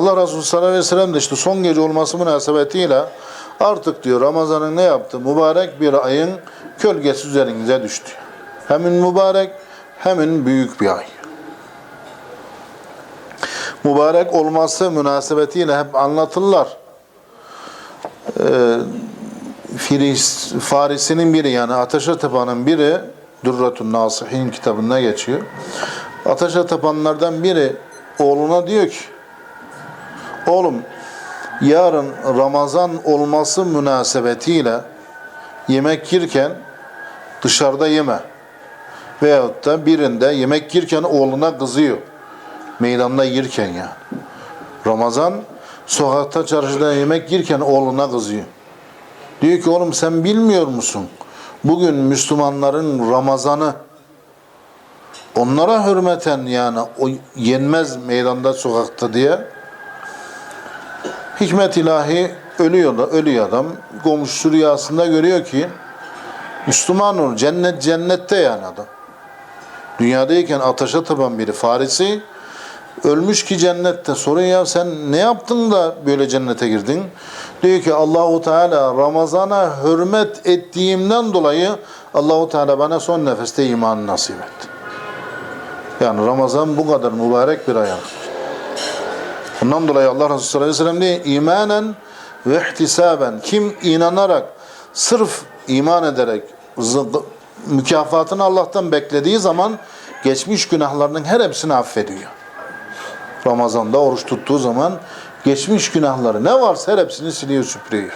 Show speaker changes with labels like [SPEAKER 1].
[SPEAKER 1] Allah Resulü sallallahu aleyhi ve sellem de işte son gece olması münasebetiyle artık diyor Ramazan'ın ne yaptı? Mübarek bir ayın gölgesi üzerinize düştü. Hemin mübarek hemin büyük bir ay. Mübarek olması münasebetiyle hep anlatırlar. Ee, Farisi'nin biri yani Ateşe Tapan'ın biri Durratun Nasihin kitabında geçiyor. Ateşe tapanlardan biri oğluna diyor ki Oğlum yarın Ramazan olması münasebetiyle yemek yerken dışarıda yeme. Veyahut da birinde yemek yerken oğluna kızıyor. Meydanda yerken yani. Ramazan sokakta çarşıda yemek yerken oğluna kızıyor. Diyor ki oğlum sen bilmiyor musun? Bugün Müslümanların Ramazanı onlara hürmeten yani o yenmez meydanda sokakta diye hikmet ilahi ölüyor da ölüyor adam komşusu rüyasında görüyor ki Müslüman ol cennet cennette yani adam. Dünyadayken ateşe tapan biri Farisi ölmüş ki cennette. Soruyor ya sen ne yaptın da böyle cennete girdin? Diyor ki Allahu Teala Ramazana hürmet ettiğimden dolayı Allahu Teala bana son nefeste imanı nasip etti. Yani Ramazan bu kadar mübarek bir ay. Bundan dolayı Allah Resulü sallallahu aleyhi ve sellem diyor imanen ve ihtisaben kim inanarak sırf iman ederek mükafatını Allah'tan beklediği zaman geçmiş günahlarının her hepsini affediyor. Ramazan'da oruç tuttuğu zaman geçmiş günahları ne varsa her hepsini siliyor süpürüyor.